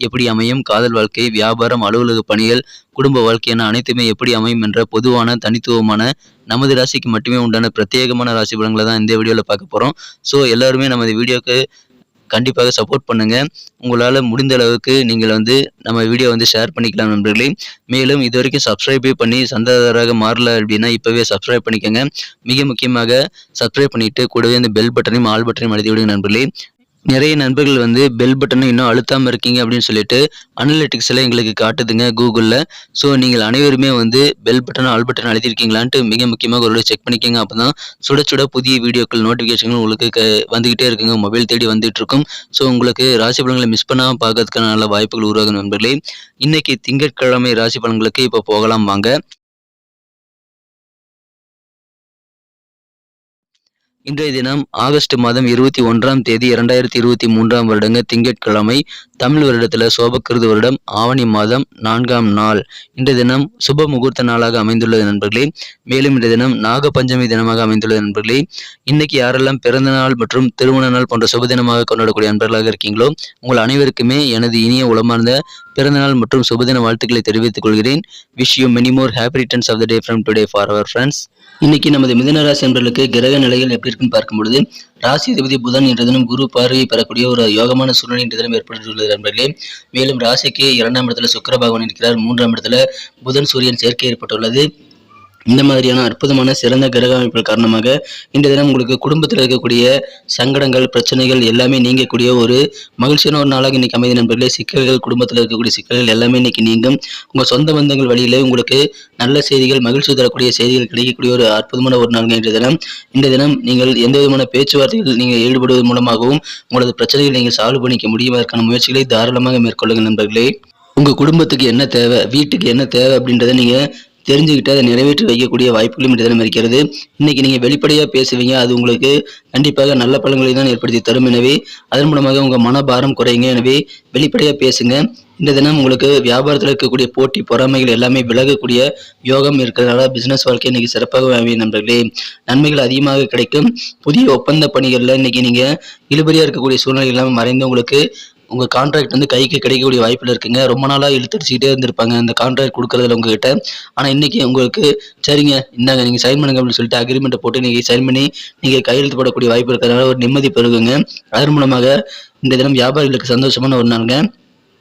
எப்படி அமையும்? காதல் வாழ்க்கை வியாபாரம் அலுவலக பணிகள் குடும்ப வாழ்க்கை என அனைத்துமே எப்படி அமையும் என்ற பொதுவான தனித்துவமான நமது ராசிக்கு மட்டுமே உண்டான பிரத்யேகமான ராசி பலன்களை தான் இந்த வீடியோவில் பார்க்க போகிறோம் ஸோ எல்லாருமே நமது வீடியோக்கு கண்டிப்பாக சப்போர்ட் பண்ணுங்க. உங்களால் முடிந்த அளவுக்கு நீங்கள் வந்து நம்ம வீடியோ வந்து ஷேர் பண்ணிக்கலாம் நண்பர்களே. மேலும் இது வரைக்கும் சப்ஸ்கிரைபே பண்ணி சந்தாதாரராக மாறல அப்படின்னா இப்போவே சப்ஸ்கிரைப் பண்ணிக்கோங்க. மிக முக்கியமாக சப்ஸ்கிரைப் பண்ணிட்டு கூடவே இந்த பெல் பட்டனையும் ஆல் பட்டனையும் அழுத்தி விடுங்க நண்பர்களே. நிறைய நண்பர்கள் வந்து பெல் பட்டனை இன்னும் அழுத்தாமல் இருக்கீங்க அப்படின்னு சொல்லிட்டு அனலிட்டிக்ஸில் எங்களுக்கு காட்டுதுங்க கூகுளில். ஸோ நீங்கள் அனைவருமே வந்து பெல் பட்டன் ஆல் பட்டன் அழுத்திருக்கீங்களான்ட்டு மிக முக்கியமாக ஒரு செக் பண்ணிக்கோங்க. அப்போ தான் சுட சுட புதிய வீடியோக்கள் நோட்டிஃபிகேஷன்கள் உங்களுக்கு க வந்துக்கிட்டே இருக்குங்க. மொபைல் தேடி வந்துட்டு இருக்கும். ஸோ உங்களுக்கு ராசி பலன்களை மிஸ் பண்ணாமல் பார்க்கறதுக்கான நல்ல வாய்ப்புகள் உருவாகும் நண்பர்களே. இன்றைக்கி திங்கட்கிழமை ராசி பலன்களுக்கு இப்போ போகலாம் வாங்க. இன்றைய தினம் ஆகஸ்ட் மாதம் இருபத்தி ஒன்றாம் தேதி இரண்டாயிரத்தி இருபத்தி மூன்றாம் வருடங்க திங்கட்கிழமை தமிழ் வருடத்தில் சோபக்கிருது வருடம் ஆவணி மாதம் நான்காம் நாள். இன்றைய தினம் சுப முகூர்த்த நாளாக அமைந்துள்ளது நண்பர்களே. மேலும் இன்றைய தினம் நாக பஞ்சமி தினமாக அமைந்துள்ளது நண்பர்களே. இன்னைக்கு யாரெல்லாம் பிறந்த நாள் மற்றும் திருமண நாள் போன்ற சுப தினமாக கொண்டாடக்கூடிய நண்பர்களாக இருக்கீங்களோ உங்கள் அனைவருக்குமே எனது இனிய உளமார்ந்த பிறந்தநாள் மற்றும் சுபதின வாழ்த்துக்களை தெரிவித்துக் கொள்கிறேன். Wish you many more happy returns of the day from today for our friends இன்னைக்கு நமது மிதன என்பர்களுக்கு என்பவர்களுக்கு கிரக நிலைகள் எப்படி இருக்குன்னு பார்க்கும்பொழுது ராசி அதிபதி புதன் என்ற தினம் குரு பார்வையை பெறக்கூடிய ஒரு யோகமான சூழ்நிலை என்ற தினம் ஏற்பட்டுள்ளது நண்பர்களே. மேலும் ராசிக்கு இரண்டாம் இடத்துல சுக்கர பகவான் இருக்கிறார். மூன்றாம் இடத்துல புதன் சூரியன் சேர்க்கை ஏற்பட்டுள்ளது. இந்த மாதிரியான அற்புதமான சிறந்த கிரக அமைப்புகள் காரணமாக இந்த தினம் உங்களுக்கு குடும்பத்தில் இருக்கக்கூடிய சங்கடங்கள் பிரச்சனைகள் எல்லாமே நீங்கக்கூடிய ஒரு மகிழ்ச்சியான ஒரு நாளாக இன்னைக்கு அமைதி நண்பர்களே. சிக்கல்கள் குடும்பத்தில் இருக்கக்கூடிய சிக்கல்கள் எல்லாமே இன்னைக்கு நீங்கும். உங்கள் சொந்த பந்தங்கள் வழியிலே உங்களுக்கு நல்ல செய்திகள் மகிழ்ச்சி தரக்கூடிய செய்திகள் கிடைக்கக்கூடிய ஒரு அற்புதமான ஒரு நாள் இன்றைய தினம். இந்த தினம் நீங்கள் எந்த விதமான பேச்சுவார்த்தைகள் நீங்கள் ஈடுபடுவதன் மூலமாகவும் உங்களது பிரச்சனைகளை நீங்கள் சால்வ் பண்ணிக்க முடியும் அதற்கான முயற்சிகளை தாராளமாக மேற்கொள்ளுங்கள் நண்பர்களே. உங்கள் குடும்பத்துக்கு என்ன தேவை வீட்டுக்கு என்ன தேவை அப்படின்றத நீங்கள் தெரிஞ்சுக்கிட்டு அதை நிறைவேற்றி வைக்கக்கூடிய வாய்ப்புகளும் இந்த தினம் இருக்கிறது. இன்னைக்கு நீங்கள் வெளிப்படையாக பேசுவீங்க அது உங்களுக்கு கண்டிப்பாக நல்ல பலன்களை தான் ஏற்படுத்தி தரும். எனவே அதன் மூலமாக உங்கள் மனபாரம் குறையுங்க. எனவே வெளிப்படையாக பேசுங்க. இந்த தினம் உங்களுக்கு வியாபாரத்தில் இருக்கக்கூடிய போட்டி பொறாமைகள் எல்லாமே விலகக்கூடிய யோகம் இருக்கிறதுனால பிசினஸ் வாழ்க்கை இன்னைக்கு சிறப்பாக அமையும் நண்பர்களே. நன்மைகள் அதிகமாக கிடைக்கும். புதிய ஒப்பந்த பணிகளில் இன்னைக்கு நீங்கள் இழுபறியாக இருக்கக்கூடிய சூழ்நிலை எல்லாமே மறைந்து உங்களுக்கு உங்கள் கான்ட்ராக்ட் வந்து கைக்கு கிடைக்கக்கூடிய வாய்ப்பில் இருக்குங்க. ரொம்ப நாளாக இழுத்தடிச்சிக்கிட்டே இருந்திருப்பாங்க. அந்த கான்ட்ராக்ட் கொடுக்குறதுல உங்ககிட்ட. ஆனால் இன்றைக்கி உங்களுக்கு சரிங்க இந்தாங்க நீங்கள் சைன் பண்ணுங்க அப்படின்னு சொல்லிட்டு அக்ரிமெண்ட்டை போட்டு நீங்கள் சைன் பண்ணி நீங்கள் கையெழுத்து போடக்கூடிய வாய்ப்பு இருக்கிறதுனால ஒரு நிம்மதி பெருகுங்க. அதன் மூலமாக இந்த தினம் வியாபாரிகளுக்கு சந்தோஷமான ஒரு நாளுங்க.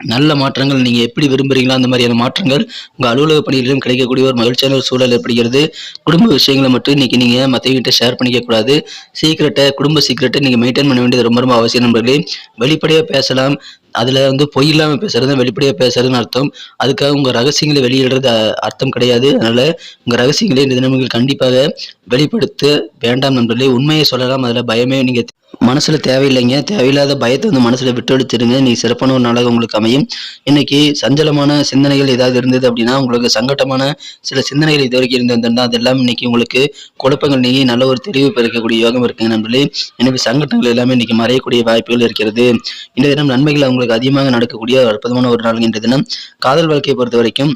நல்ல மாற்றங்கள் நீங்கள் எப்படி விரும்புகிறீங்களோ அந்த மாதிரியான மாற்றங்கள் உங்கள் அலுவலக பணிகளிலும் கிடைக்கக்கூடிய ஒரு மகிழ்ச்சியான ஒரு சூழல் ஏற்படுகிறது. குடும்ப விஷயங்களை மட்டும் இன்னைக்கு நீங்கள் மற்றவங்கிட்ட ஷேர் பண்ணிக்க கூடாது. சீக்கிரட்டை குடும்ப சீக்கிரட்டை நீங்கள் மெயின்டைன் பண்ண வேண்டியது ரொம்ப ரொம்ப அவசியம் நண்பர்களே. வெளிப்படையாக பேசலாம். அதில் வந்து பொய் இல்லாமல் பேசுறது வெளிப்படையாக பேசுறதுன்னு அர்த்தம். அதுக்காக உங்கள் ரகசியங்களை வெளியிடுறது அர்த்தம் கிடையாது. அதனால் உங்கள் ரகசியங்களை இந்த தினங்கள் கண்டிப்பாக வெளிப்படுத்த வேண்டாம் நண்பர்களே. உண்மையை சொல்லலாம். அதில் பயமே நீங்கள் மனசில் தேவையில்லைங்க. தேவையில்லாத பயத்தை வந்து மனசில் விட்டு நீ சிறப்பான ஒரு நாளாக உங்களுக்கு அமையும். இன்னைக்கு சஞ்சலமான சிந்தனைகள் ஏதாவது இருந்தது அப்படின்னா உங்களுக்கு சங்கட்டமான சில சிந்தனைகள் இது வரைக்கும் இருந்திருந்தா அதெல்லாம் இன்னைக்கு உங்களுக்கு குழப்பங்கள் நீங்கி நல்ல ஒரு தெளிவு பெருக்கக்கூடிய யோகம் இருக்குங்க நண்பர்களே. எனவே சங்கட்டங்கள் எல்லாமே இன்னைக்கு மறையக்கூடிய வாய்ப்புகள் இருக்கிறது. இன்றைய தினம் நன்மைகள் அவங்களுக்கு அதிகமாக நடக்கக்கூடிய ஒரு அற்புதமான ஒரு நாள் இன்றைய தினம். காதல் வாழ்க்கையை பொறுத்த வரைக்கும்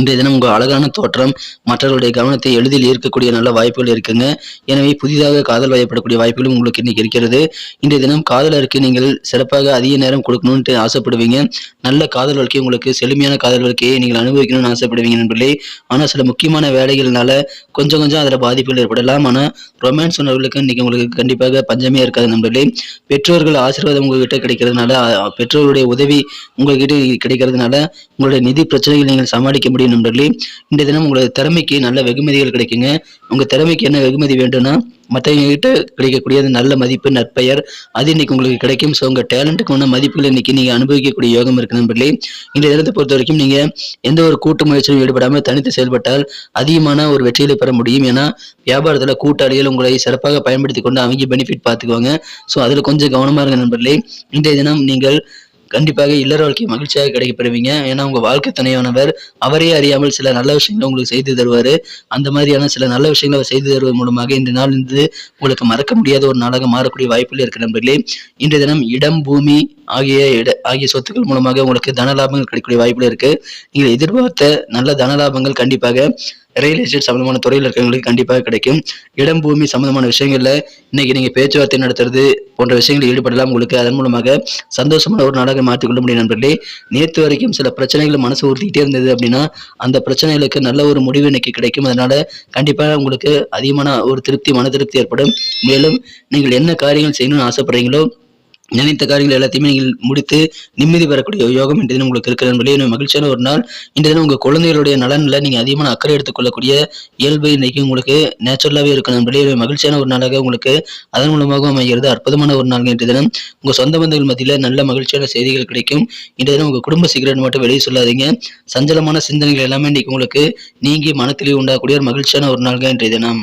இன்றைய தினம் உங்கள் அழகான தோற்றம் மற்றவர்களுடைய கவனத்தை எளிதில் ஈர்க்கக்கூடிய நல்ல வாய்ப்புகள் இருக்குங்க. எனவே புதிதாக காதல் வயப்படக்கூடிய வாய்ப்புகளும் உங்களுக்கு இன்னைக்கு இருக்கிறது. இன்றைய தினம் காதலருக்கு நீங்கள் சிறப்பாக அதிக நேரம் கொடுக்கணும்ட்டு ஆசைப்படுவீங்க. நல்ல காதல் வாழ்க்கை உங்களுக்கு செழுமையான காதல் வாழ்க்கையை நீங்கள் அனுபவிக்கணும்னு ஆசைப்படுவீங்க நண்பர்களே. ஆனால் சில முக்கியமான வேலைகள்னால கொஞ்சம் கொஞ்சம் அதில் பாதிப்புகள் ஏற்படலாம். ஆனால் ரொமான்ஸ் உணர்வுகளுக்கு இன்னைக்கு உங்களுக்கு கண்டிப்பாக பஞ்சமே இருக்காது நண்பர்களே. பெற்றோர்கள் ஆசீர்வாதம் உங்ககிட்ட கிடைக்கிறதுனால பெற்றோருடைய உதவி உங்ககிட்ட கிடைக்கிறதுனால உங்களுடைய நிதி பிரச்சனைகள் நீங்கள் சமாளிக்க முடியும். நண்பர்களே இந்த தினம் உங்களோட திறமைக்கு நல்ல வெகுமதிகள் கிடைக்குங்க. உங்க திறமைக்கு என்ன வெகுமதி வேண்டும்னா மற்றவங்க கிட்ட கிடைக்கக்கூடிய நல்ல மதிப்பு நற்பெயர் அது இன்னைக்கு உங்களுக்கு கிடைக்கும். ஸோ உங்க டேலண்ட்டுக்கு உள்ள மதிப்புகள் இன்னைக்கு நீங்க அனுபவிக்கக்கூடிய யோகம் இருக்கு நண்பர்களே. இந்த தினத்தை பொறுத்த வரைக்கும் நீங்க எந்த ஒரு கூட்டு முயற்சியும் ஈடுபடாமல் தனித்து செயல்பட்டால் அதிகமான ஒரு வெற்றிகளை பெற முடியும். ஏன்னா வியாபாரத்துல கூட்டாளிகள் உங்களை சிறப்பாக பயன்படுத்தி கொண்டு அவங்க பெனிஃபிட் பார்த்துக்குவாங்க. ஸோ அதுல கொஞ்சம் கவனமா இருங்க நண்பர்களே. இன்றைய தினம் நீங்கள் கண்டிப்பாக இல்லற வாழ்க்கை மகிழ்ச்சியாக கிடைக்கப்பெறுவீங்க ஏன்னா உங்க வாழ்க்கை துணையானவர் அவரே அறியாமல் சில நல்ல விஷயங்களை உங்களுக்கு செய்து தருவாரு. அந்த மாதிரியான சில நல்ல விஷயங்களை அவர் செய்து தருவதன் மூலமாக இந்த நாள் இருந்து உங்களுக்கு மறக்க முடியாத ஒரு நாளாக மாறக்கூடிய வாய்ப்புகள் இருக்கிற நண்பர்களே. இன்றைய தினம் இடம் பூமி ஆகிய இட ஆகிய சொத்துக்கள் மூலமாக உங்களுக்கு தன லாபங்கள் கிடைக்கக்கூடிய வாய்ப்புகள் இருக்கு. நீங்கள் எதிர்பார்த்த நல்ல தன லாபங்கள் கண்டிப்பாக ரியல் எஸ்டேட் சம்பந்தமான துறையில் இருக்கிறவங்களுக்கு கண்டிப்பாக கிடைக்கும். இடம் பூமி சம்பந்தமான விஷயங்களில் இன்னைக்கு நீங்கள் பேச்சுவார்த்தை நடத்துறது போன்ற விஷயங்களில் ஈடுபடலாம். உங்களுக்கு அதன் மூலமாக சந்தோஷமான ஒரு நாடாக மாற்றிக்கொள்ள முடியும் நண்பர்களே. நேற்று வரைக்கும் சில பிரச்சனைகள் மனசு ஊர்த்திக்கிட்டே இருந்தது அப்படின்னா அந்த பிரச்சனைகளுக்கு நல்ல ஒரு முடிவு இன்னைக்கு கிடைக்கும். அதனால கண்டிப்பாக உங்களுக்கு அதிகமான ஒரு திருப்தி மன திருப்தி ஏற்படும். மேலும் நீங்கள் என்ன காரியங்கள் செய்யணும்னு ஆசைப்படுறீங்களோ நினைத்த காரியங்கள் எல்லாத்தையுமே நீங்கள் முடித்து நிம்மதி பெறக்கூடிய யோகம் இன்றைய தினம் உங்களுக்கு இருக்கிற என்பதிலே மகிழ்ச்சியான ஒரு நாள். இன்றைய தினம் உங்கள் குழந்தைகளுடைய நலனில் நீங்கள் அதிகமான அக்கறை எடுத்துக்கொள்ளக்கூடிய இயல்பு இன்றைக்கு உங்களுக்கு நேச்சுரலாகவே இருக்கணும் என்பதிலே மகிழ்ச்சியான ஒரு நாளாக உங்களுக்கு அதன் மூலமாக அமைகிறது. அற்புதமான ஒரு நாள் இன்றைய தினம். உங்கள் சொந்த பந்தங்கள் மத்தியில் நல்ல மகிழ்ச்சியான செய்திகள் கிடைக்கும். இன்றைய தினம் உங்கள் குடும்ப சிகரெட் மட்டும் வெளியே சொல்லாதீங்க. சஞ்சலமான சிந்தனைகள் எல்லாமே இன்றைக்கு உங்களுக்கு நீங்கி மனத்திலே உண்டாகக்கூடிய ஒரு மகிழ்ச்சியான ஒரு நாள்கள் இன்றைய தினம்.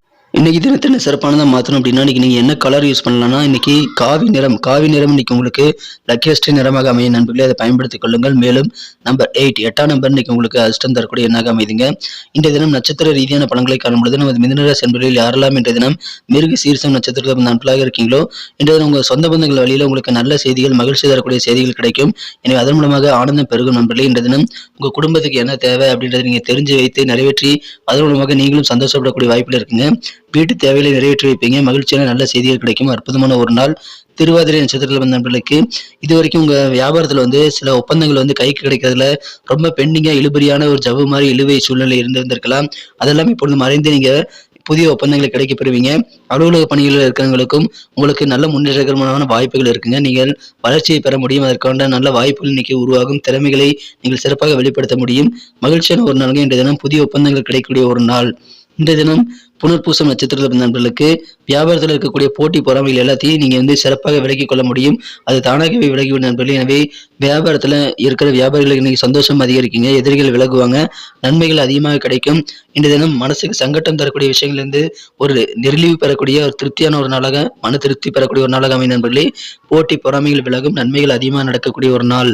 இன்னைக்கு தினத்தை என்ன சிறப்பானதாக மாற்றணும் அப்படின்னா இன்னைக்கு நீங்கள் என்ன கலர் யூஸ் பண்ணலாம்னா இன்னைக்கு காவி நிறம் காவி நிறம் இன்னைக்கு உங்களுக்கு லக்கியஸ்ட் நிறமாக அமையும் நண்பர்களே. அதை பயன்படுத்திக் கொள்ளுங்கள். மேலும் நம்பர் எயிட் எட்டாம் நம்பர் இன்னைக்கு உங்களுக்கு அதிர்ஷ்டம் தரக்கூடிய எண்ணாக அமைதுங்க. இன்றைய தினம் நட்சத்திர ரீதியான பலன்களை காணும் பொழுது நமது மிதனராசி என்பதில் யாரெல்லாம் இன்றைய தினம் மிருக சீர்சம் நட்சத்திரத்தில் நண்பர்களாக இருக்கீங்களோ இன்றைய தினம் உங்கள் சொந்த பந்தங்கள் வழியில் உங்களுக்கு நல்ல செய்திகள் மகிழ்ச்சி தரக்கூடிய செய்திகள் கிடைக்கும். எனவே அதன் மூலமாக ஆனந்தம் பெருகும் நண்பர்களே. இன்றைய தினம் உங்கள் குடும்பத்துக்கு என்ன தேவை அப்படின்றத நீங்கள் தெரிஞ்சு வைத்து நிறைவேற்றி அதன் மூலமாக நீங்களும் சந்தோஷப்படக்கூடிய வாய்ப்பில் இருக்குங்க. வீட்டு தேவைகளை நிறைவேற்றி வைப்பீங்க மகிழ்ச்சியான நல்ல செய்திகள் கிடைக்கும். அற்புதமான ஒரு நாள். திருவாதிரை நட்சத்திரத்தில் வந்த நண்பர்களுக்கு இது வரைக்கும் உங்க வியாபாரத்தில் வந்து சில ஒப்பந்தங்கள் வந்து கைக்கு கிடைக்கிறதுல ரொம்ப பெண்டிங்காக இழுபறியான ஒரு ஜவு மாதிரி இழுவை சூழ்நிலை இருந்திருந்திருக்கலாம். அதெல்லாம் இப்பொழுது மறைந்து நீங்க புதிய ஒப்பந்தங்களை கிடைக்கப்பெறுவீங்க அலுவலக பணிகளில் இருக்கிறவங்களுக்கும் உங்களுக்கு நல்ல முன்னேற்றகரமான வாய்ப்புகள் இருக்குங்க. நீங்கள் வளர்ச்சியை பெற முடியும். அதற்கான நல்ல வாய்ப்புகள் இன்னைக்கு உருவாகும். திறமைகளை நீங்கள் சிறப்பாக வெளிப்படுத்த முடியும். மகிழ்ச்சியான ஒரு நாளுங்க. இன்றைய தினம் புதிய ஒப்பந்தங்கள் கிடைக்கக்கூடிய ஒரு நாள். இன்றைய தினம் புனர்பூசம் நட்சத்திரத்தில் நண்பர்களுக்கு வியாபாரத்தில் இருக்கக்கூடிய போட்டி பொறாமைகள் எல்லாத்தையும் நீங்கள் வந்து சிறப்பாக விலக்கிக் கொள்ள முடியும். அது தானாகவே விலகிவிடும் நண்பர்களே. எனவே வியாபாரத்தில் இருக்கிற வியாபாரிகளுக்கு இன்னைக்கு சந்தோஷம் அதிகரிக்குங்க. எதிரிகள் விலகுவாங்க. நன்மைகள் அதிகமாக கிடைக்கும். இன்றைய தினம் மனசுக்கு சங்கட்டம் தரக்கூடிய விஷயங்கள்லேருந்து ஒரு நெருளிவு பெறக்கூடிய ஒரு திருப்தியான ஒரு நாளாக மன திருப்தி பெறக்கூடிய ஒரு நாளாக அமையும் நண்பர்களே. போட்டி பொறாமைகள் விலகும் நன்மைகள் அதிகமாக நடக்கக்கூடிய ஒரு நாள்.